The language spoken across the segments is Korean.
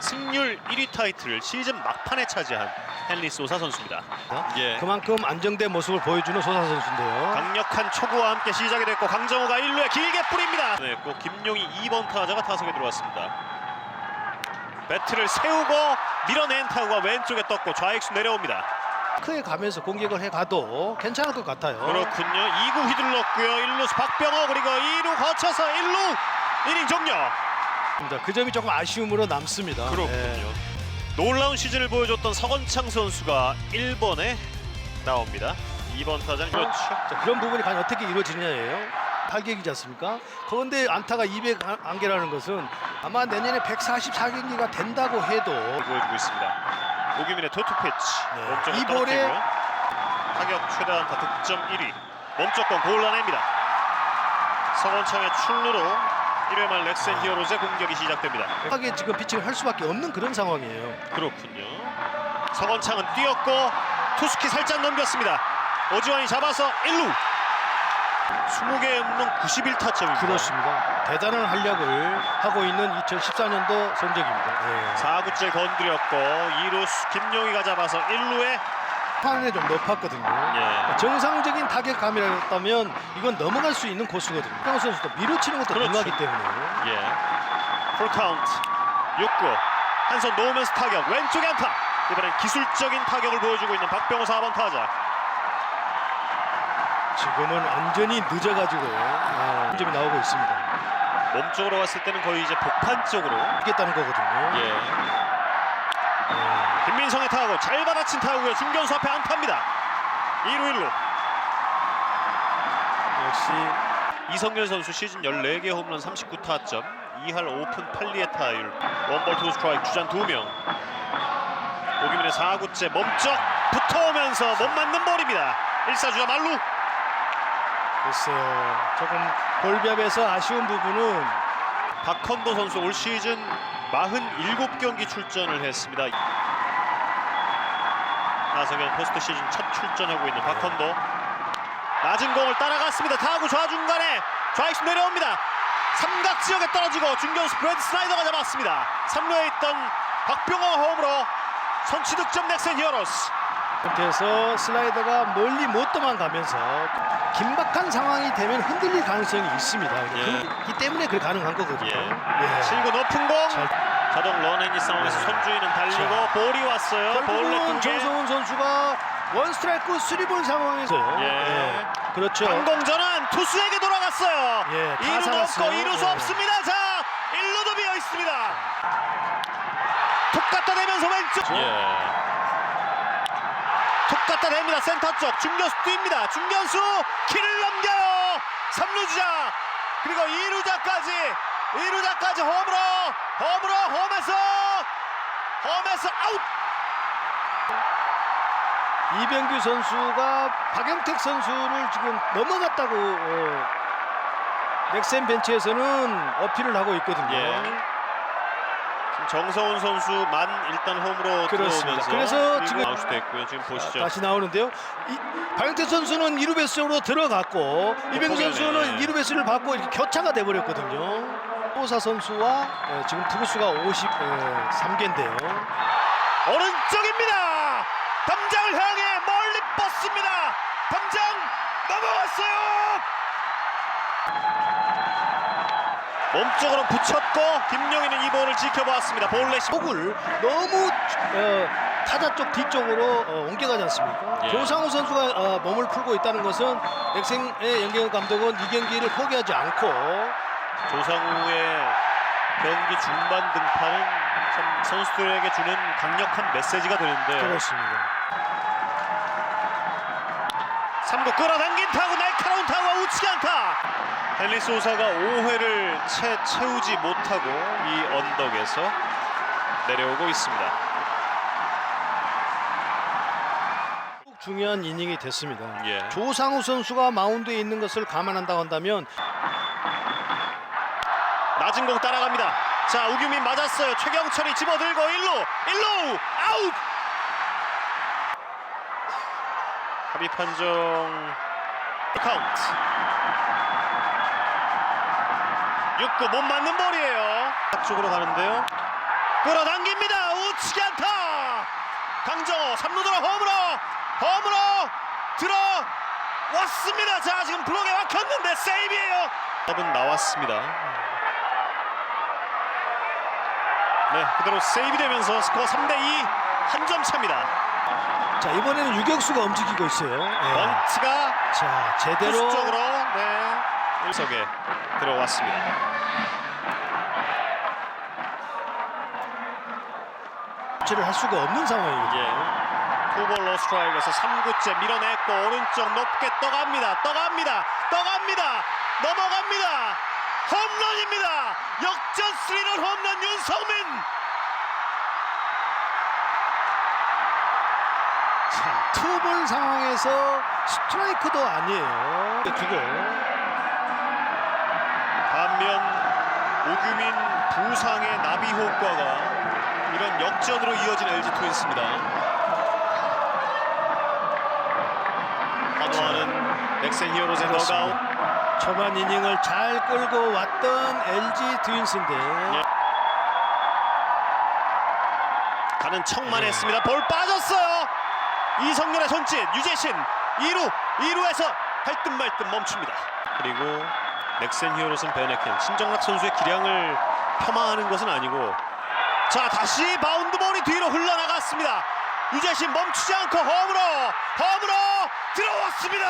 승률 1위 타이틀을 시즌 막판에 차지한 헨리 소사 선수입니다. 예. 그만큼 안정된 모습을 보여주는 소사 선수인데요. 강력한 초구와 함께 시작이 됐고 강정호가 1루에 길게 뿌립니다. 네, 꼭 김용희 2번 타자가 타석에 들어왔습니다. 배트를 세우고 밀어낸 타구가 왼쪽에 떴고 좌익수 내려옵니다. 크에 가면서 공격을 해가도 괜찮을 것 같아요. 그렇군요. 2구 휘둘렀고요. 1루수 박병호 그리고 2루 거쳐서 1루 이닝 종료. 그 점이 조금 아쉬움으로 남습니다. 그렇군요. 예. 놀라운 시즌을 보여줬던 서건창 선수가 1번에 나옵니다. 2번 타자는 그렇죠. 자, 그런 부분이 과연 어떻게 이루어지느냐예요. 탈격이지 않습니까? 그런데 안타가 200 안개라는 것은 아마 내년에 144경기가 된다고 해도 보여주고 있습니다. 오규민의 토투 피치. 네. 이 볼에-. 타격 최다 안타 득점 1위. 몸쪽권 골라냅니다. 서건창의 출루로 1회 말 넥센 히어로즈의 공격이 시작됩니다. 하게 지금 피칭을 할 수밖에 없는 그런 상황이에요. 그렇군요. 서건창은 뛰었고 투스키 살짝 넘겼습니다. 오지환이 잡아서 1루. 20개 없는 91타점입니다. 그렇습니다. 대단한 활약을 하고 있는 2014년도 성적입니다. 예. 4구째 건드렸고 2루수 김용희가 잡아서 1루에 판에 좀 높았거든요. 예. 정상적인 타격감이라면 이건 넘어갈 수 있는 코스거든요. 평 선수도 밀어치는 것도 그렇죠. 중요하기 때문에 예. 풀카운트 6구 한 손 놓으면서 타격 왼쪽에 안타 이번엔 기술적인 타격을 보여주고 있는 박병호 4번 타자 지금은 완전히 늦어가지고 어, 점이 나오고 있습니다. 몸쪽으로 갔을 때는 거의 이제 복판 쪽으로 이겠다는 거거든요. 예. 예. 김민성의 타구 잘 받아친 타구고요 중견수 앞에 안타입니다 2루 1루 역시 이성열 선수 시즌 14개 홈런 39타점 2할 5푼 8리의 타율 원볼 투 스트라이크 주전 2명 오기민의 4구째 몸쪽 붙어오면서 못 맞는 볼입니다 1사주자 말루 글쎄요. 조금 볼비압에서 아쉬운 부분은 박헌도 선수 올 시즌 47경기 출전을 했습니다. 나성현 포스트 시즌 첫 출전하고 있는 박헌도 낮은 공을 따라갔습니다. 타구 좌중간에 좌익수 내려옵니다. 삼각 지역에 떨어지고 중견수 브래드 스나이더가 잡았습니다. 3루에 있던 박병호 홈으로 선취 득점 넥센 히어로스. 상태에서 슬라이더가 멀리 못 도망가면서 긴박한 상황이 되면 흔들릴 가능성이 있습니다. 예. 그렇기 때문에 그게 가능한 거거든요. 예. 예. 7구 높은 공 잘- 자동 런앤이 상황에서 네. 손주인은 달리고 볼이 왔어요. 결국은. 정성훈 선수가 원 스트라이크 쓰리볼 상황에서요. 예. 그렇죠. 항공전환 투수에게 돌아갔어요. 예, 다 2루 넘고 살았어요. 2루수 예. 없습니다. 자, 1루도 비어 있습니다. 톡 갖다 대면서 왼쪽. 예. 톡 갖다 댑니다. 센터 쪽 중견수 뛰입니다. 중견수 키를 넘겨요. 3루 주자 그리고 2루자까지 2루자까지 홈으로 홈으로 홈에서 홈에서 아웃. 이병규 선수가 박영택 선수를 지금 넘어갔다고 어, 넥센 벤치에서는 어필을 하고 있거든요. 예. 정성훈 선수만 일단 홈으로 그렇습니다. 들어오면서 그래서 그리고 지금- 아웃이 됐고요. 지금 보시죠. 다시 나오는데요. 이, 박영택 선수는 2루 베이스로 들어갔고 이병규 포기하네. 선수는 2루 베이스를 받고 이렇게 교차가 돼 버렸거든요. 호사 선수와 어, 지금 투구수가 53개인데요. 오른쪽입니다. 담장을 향해 멀리 뻗습니다. 담장 넘어갔어요. 몸쪽으로 붙였고 김용희는 이 볼을 지켜보았습니다. 볼넷이 폭을 너무 어, 타자 쪽 뒤쪽으로 어, 옮겨가지 않습니까? 예. 조상우 선수가 어, 몸을 풀고 있다는 것은 넥센의 연경 감독은 이 경기를 포기하지 않고 조상우의 경기 중반 등판은 참 선수들에게 주는 강력한 메시지가 되는데 그렇습니다. 3구 끌어당긴 타구 날카로운 타구와 우측 안타. 헨리 소사가 5회를 채 채우지 못하고 이 언덕에서 내려오고 있습니다. 중요한 이닝이 됐습니다. 예. 조상우 선수가 마운드에 있는 것을 감안한다고 한다면 낮은 공 따라갑니다. 자 우규민 맞았어요. 최경철이 집어들고 1루 1루 아웃 합의 판정 카운트. 6구 못 맞는 볼이에요. 쪽으로 가는데요. 끌어당깁니다. 우측에 안타! 강정호 3루도로 홈으로 홈으로 들어왔습니다. 자 지금 블록에 막혔는데 세이브예요. 답은 나왔습니다. 네 그대로 세이브 되면서 스코어 3대2 한 점 차입니다 자 이번에는 유격수가 움직이고 있어요. 예. 번트가 자 제대로 쪽으로 네 일석에 들어왔습니다. 치를 할 수가 없는 상황이거든요. 예. 투볼로 스트라이크에서 3구째 밀어냈고 오른쪽 높게 떠갑니다. 떠갑니다. 떠갑니다. 넘어갑니다. 홈런입니다. 역전 3런 홈런 윤성민. 자 투볼 상황에서 스트라이크도 아니에요. 두고 반면 오규민 부상의 나비 효과가 이런 역전으로 이어진 LG 트윈스입니다. 환호하는 넥센 히어로즈의. 더가웃. 초반 이닝을 잘 끌고 왔던 LG 트윈스인데 예. 가는 척만 네. 했습니다. 볼 빠졌어요. 이성렬의 손짓 유재신 2루 2루에서 할듯 말듯 멈춥니다. 그리고 넥센 히어로즈는 베네켄 신정락 선수의 기량을 폄하하는 것은 아니고 자 다시 바운드 볼이 뒤로 흘러나갔습니다. 유재신 멈추지 않고 홈으로 홈으로 들어왔습니다.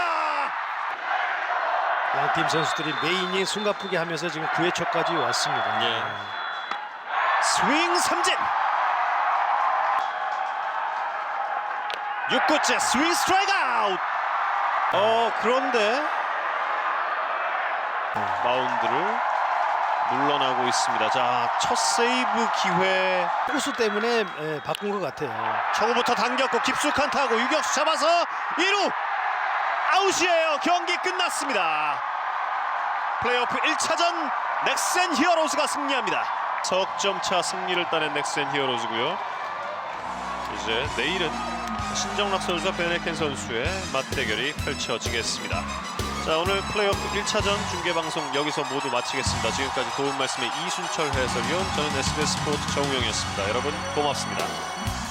양팀 선수들이 메인이 숨가쁘게 하면서 지금 9회 초까지 왔습니다. 예. 스윙 삼진 6구째 스윙 스트라이크 아웃. 어 그런데 마운드를 물러나고 있습니다. 자첫 세이브 기회. 투수 때문에 예, 바꾼 것 같아요. 초구부터 당겼고 깊숙한 타고 유격수 잡아서 2루! 아웃이에요. 경기 끝났습니다. 플레이오프 1차전 넥센 히어로즈가 승리합니다. 석점차 승리를 따낸 넥센 히어로즈고요 이제 내일은 신정락 선수와 베네켄 선수의 맞대결이 펼쳐지겠습니다. 자 오늘 플레이오프 1차전 중계방송 여기서 모두 마치겠습니다. 지금까지 도움 말씀의 이순철 해설위원 저는 SBS 스포츠 정우영이었습니다. 여러분 고맙습니다